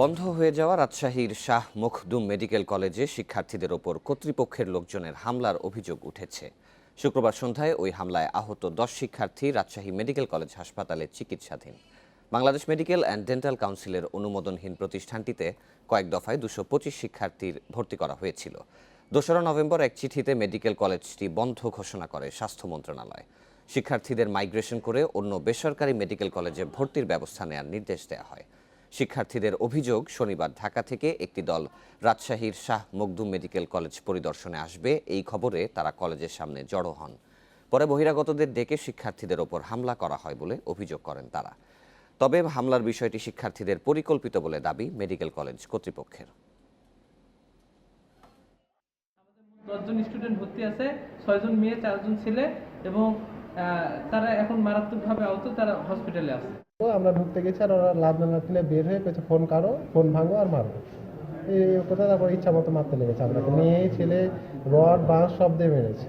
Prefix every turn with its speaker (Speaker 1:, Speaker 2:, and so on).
Speaker 1: বন্ধ হয়ে যাওয়া রাজশাহীর শাহ মখদুম মেডিকেল কলেজে শিক্ষার্থীদের ওপর কর্তৃপক্ষের লোকজনের হামলার অভিযোগ উঠেছে। শুক্রবার সন্ধ্যায় ওই হামলায় আহত দশ শিক্ষার্থী রাজশাহী মেডিকেল কলেজ হাসপাতালে চিকিৎসাধীন। বাংলাদেশ মেডিকেল অ্যান্ড ডেন্টাল কাউন্সিলের অনুমোদনহীন প্রতিষ্ঠানটিতে কয়েক দফায় দুশো পঁচিশ শিক্ষার্থীর ভর্তি করা হয়েছিল। দোসরা নভেম্বর এক চিঠিতে মেডিকেল কলেজটি বন্ধ ঘোষণা করে স্বাস্থ্য মন্ত্রণালয়। শিক্ষার্থীদের মাইগ্রেশন করে অন্য বেসরকারি মেডিকেল কলেজে ভর্তির ব্যবস্থা নেওয়ার নির্দেশ দেওয়া হয়। শিক্ষার্থীদের অভিযোগ, শনিবার ঢাকা থেকে একটি দল রাজশাহীর শাহ মখদুম মেডিকেল কলেজ পরিদর্শনে আসবে। এই খবরে তারা কলেজের সামনে জড়ো হন। পরে বহিরাগতদের ডেকে শিক্ষার্থীদের ওপর হামলা করা হয় বলে অভিযোগ করেন তারা। তবে হামলার বিষয়টি শিক্ষার্থীদের পরিকল্পিত বলে দাবি মেডিকেল কলেজ কর্তৃপক্ষের।
Speaker 2: দশজন স্টুডেন্ট ভর্তি আছে, ছয়জন মেয়ে, চারজন ছেলে এবং তারা এখন মারাত্মকভাবে আহত, তারা হসপিটালে আছে।
Speaker 3: তো আমরা ঢুকতে গেছি আর ওরা লাভ না তুলে বের হয়ে পেছে ফোন কারও, ফোন ভাঙো আর মারো। এই কথা তারপর ইচ্ছা মতো মারতে লেগেছে। আপনাকে মেয়ে, ছেলে, রড, বাঁশ সব দিয়ে মেরেছে।